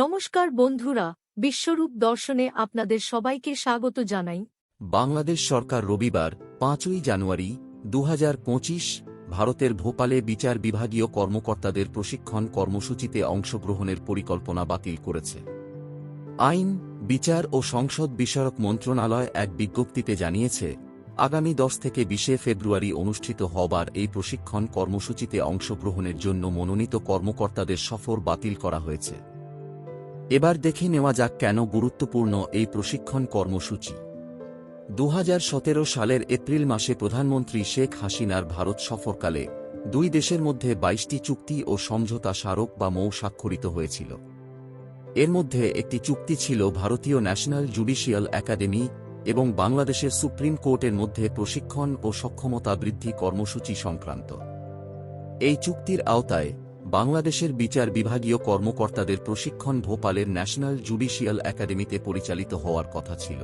নমস্কার বন্ধুরা, বিশ্বরূপ দর্শনে আপনাদের সবাইকে স্বাগত জানাই। বাংলাদেশ সরকার রবিবার, পাঁচই জানুয়ারি দু হাজার পঁচিশ, ভারতের ভোপালে বিচার বিভাগীয় কর্মকর্তাদের প্রশিক্ষণ কর্মসূচিতে অংশগ্রহণের পরিকল্পনা বাতিল করেছে। আইন, বিচার ও সংসদ বিষয়ক মন্ত্রণালয় এক বিজ্ঞপ্তিতে জানিয়েছে, আগামী দশ থেকে বিশে ফেব্রুয়ারি অনুষ্ঠিত হবার এই প্রশিক্ষণ কর্মসূচিতে অংশগ্রহণের জন্য মনোনীত কর্মকর্তাদের সফর বাতিল করা হয়েছে। এবার দেখে নেওয়া যাক কেন গুরুত্বপূর্ণ এই প্রশিক্ষণ কর্মসূচি। দু হাজার সতেরো সালের এপ্রিল মাসে প্রধানমন্ত্রী শেখ হাসিনার ভারত সফরকালে দুই দেশের মধ্যে বাইশটি চুক্তি ও সমঝোতা স্মারক বা মৌ স্বাক্ষরিত হয়েছিল। এর মধ্যে একটি চুক্তি ছিল ভারতীয় ন্যাশনাল জুডিশিয়াল একাডেমি এবং বাংলাদেশের সুপ্রিম কোর্টের মধ্যে প্রশিক্ষণ ও সক্ষমতা বৃদ্ধি কর্মসূচি সংক্রান্ত। এই চুক্তির আওতায় বাংলাদেশের বিচার বিভাগীয় কর্মকর্তাদের প্রশিক্ষণ ভোপালের ন্যাশনাল জুডিশিয়াল একাডেমিতে পরিচালিত হওয়ার কথা ছিল।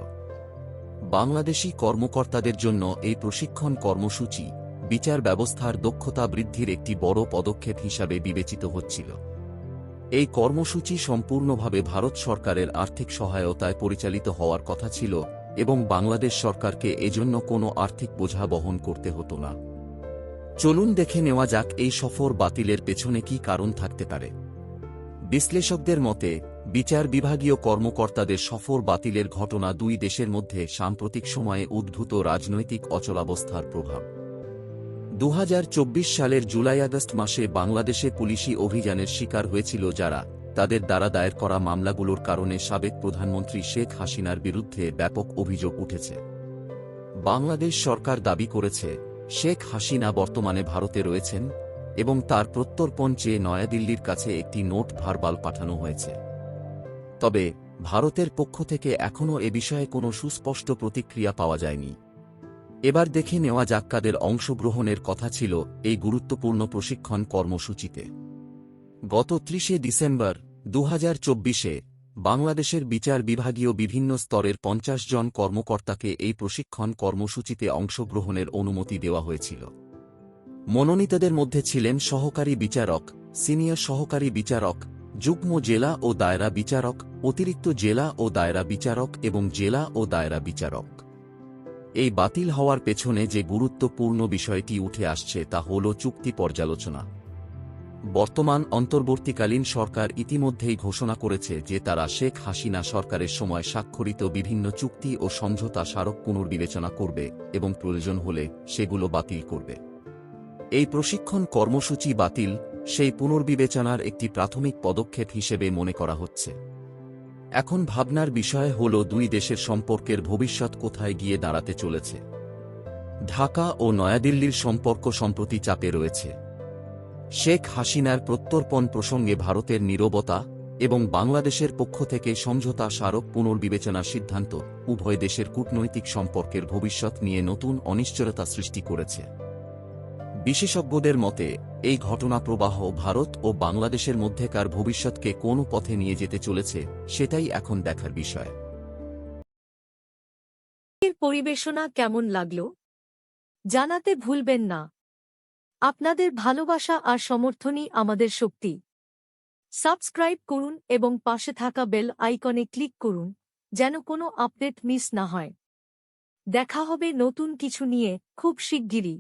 বাংলাদেশি কর্মকর্তাদের জন্য এই প্রশিক্ষণ কর্মসূচি বিচার ব্যবস্থার দক্ষতা বৃদ্ধির একটি বড় পদক্ষেপ হিসাবে বিবেচিত হচ্ছিল। এই কর্মসূচি সম্পূর্ণভাবে ভারত সরকারের আর্থিক সহায়তায় পরিচালিত হওয়ার কথা ছিল এবং বাংলাদেশ সরকারকে এজন্য কোনো আর্থিক বোঝা বহন করতে হতো না। চলুন দেখে নেওয়া যাক এই সফর বাতিলের পেছনে কি কারণ থাকতে পারে। বিশ্লেষকদের মতে, বিচার বিভাগীয় কর্মকর্তাদের সফর বাতিলের ঘটনা দুই দেশের মধ্যে সাম্প্রতিক সময়ে উদ্ভূত রাজনৈতিক অচলাবস্থার প্রভাব। দু হাজার চব্বিশ সালের জুলাই আগস্ট মাসে বাংলাদেশে পুলিশি অভিযানের শিকার হয়েছিল যারা, তাদের দ্বারা দায়ের করা মামলাগুলোর কারণে সাবেক প্রধানমন্ত্রী শেখ হাসিনার বিরুদ্ধে ব্যাপক অভিযোগ উঠেছে। বাংলাদেশ সরকার দাবি করেছে শেখ হাসিনা বর্তমানে ভারতে রয়েছেন এবং তার প্রত্যর্পণ চেয়ে নয়াদিল্লির কাছে একটি নোট ভারবাল পাঠানো হয়েছে। তবে ভারতের পক্ষ থেকে এখনও এ বিষয়ে কোনো সুস্পষ্ট প্রতিক্রিয়া পাওয়া যায়নি। এবার দেখে নেওয়া যাক কাদের অংশগ্রহণের কথা ছিল এই গুরুত্বপূর্ণ প্রশিক্ষণ কর্মসূচিতে। গত ত্রিশে ডিসেম্বর দু হাজার চব্বিশে বাংলাদেশের বিচার বিভাগীয় বিভিন্ন স্তরের পঞ্চাশ জন কর্মকর্তাকে এই প্রশিক্ষণ কর্মসূচিতে অংশগ্রহণের অনুমতি দেওয়া হয়েছিল। মনোনীতদের মধ্যে ছিলেন সহকারী বিচারক, সিনিয়র সহকারী বিচারক, যুগ্ম জেলা ও দায়রা বিচারক, অতিরিক্ত জেলা ও দায়রা বিচারক এবং জেলা ও দায়রা বিচারক। এই বাতিল হওয়ার পেছনে যে গুরুত্বপূর্ণ বিষয়টি উঠে আসছে তা হল চুক্তি পর্যালোচনা। বর্তমান অন্তর্বর্তীকালীন সরকার ইতিমধ্যেই ঘোষণা করেছে যে তারা শেখ হাসিনা সরকারের সময় স্বাক্ষরিত বিভিন্ন চুক্তি ও সমঝোতা স্মারক পুনর্বিবেচনা করবে এবং প্রয়োজন হলে সেগুলো বাতিল করবে। এই প্রশিক্ষণ কর্মসূচি বাতিল, সেই পুনর্বিবেচনার একটি প্রাথমিক পদক্ষেপ হিসেবে মনে করা হচ্ছে। এখন ভাবনার বিষয় হল দুই দেশের সম্পর্কের ভবিষ্যৎ কোথায় গিয়ে দাঁড়াতে চলেছে। ঢাকা ও নয়াদিল্লির সম্পর্ক সম্প্রতি চাপে রয়েছে। শেখ হাসিনার প্রত্যর্পণ প্রসঙ্গে ভারতের নীরবতা এবং বাংলাদেশের পক্ষ থেকে সমঝোতা স্মারক পুনর্বিবেচনার সিদ্ধান্ত উভয় দেশের কূটনৈতিক সম্পর্কের ভবিষ্যৎ নিয়ে নতুন অনিশ্চয়তা সৃষ্টি করেছে। বিশেষজ্ঞদের মতে, এই ঘটনা প্রবাহ ভারত ও বাংলাদেশের মধ্যেকার ভবিষ্যৎকে কোন পথে নিয়ে যেতে চলেছে, সেটাই এখন দেখার বিষয়। পরিবেশনা কেমন লাগল? জানাতে ভুলবেন না। আপনাদের ভালোবাসা আর সমর্থনই আমাদের শক্তি। সাবস্ক্রাইব করুন এবং পাশে থাকা বেল আইকনে ক্লিক করুন, যেন কোনো আপডেট মিস না হয়। দেখা হবে নতুন কিছু নিয়ে খুব শিগগিরই।